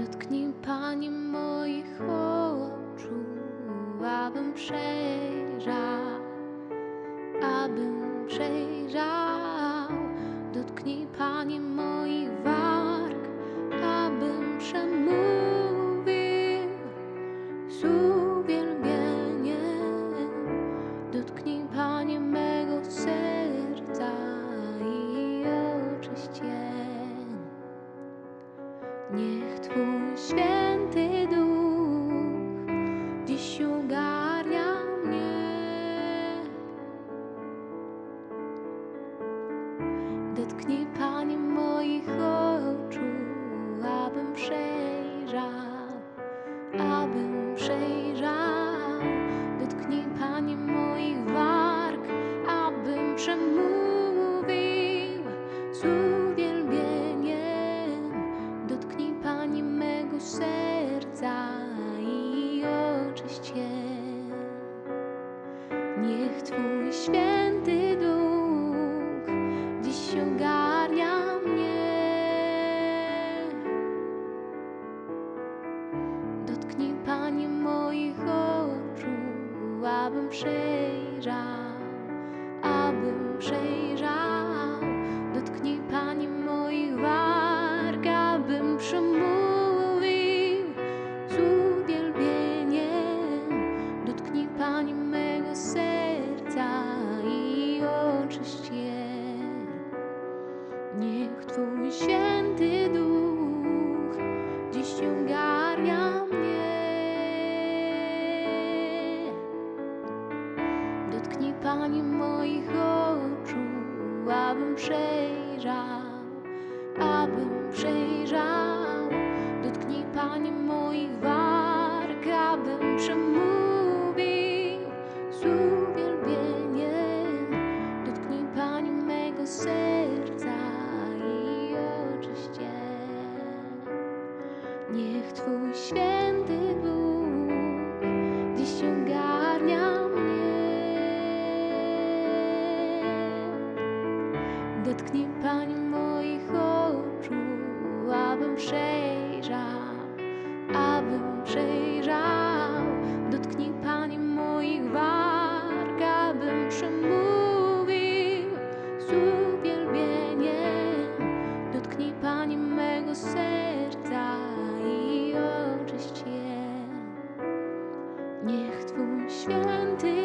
Dotknij Pani moich oczu, abym przejrzał, abym przejrzał. Dotknij Pani moich warg, abym przemówił Twój serca i oczyść je. Niech Twój święty duch dziś ogarnia mnie. Dotknij Pani moich oczu, abym przejrzał, abym przejrzał. Dotknij Pani Pani mego serca i oczyść je. Niech Twój święty duch dziś ogarnia mnie. Dotknij Pani moich oczu, abym przejrzał, abym przejrzał. Dotknij Pani moich warg, Niech Twój święty Bóg dziś ogarnia mnie. Dotknij Pani moich oczu, abym przejrzał, abym przejrzał. Dotknij Pani moich warg, abym przemówił z uwielbieniem. Dotknij Pani mego serca i oczyść je. Niech Twój święty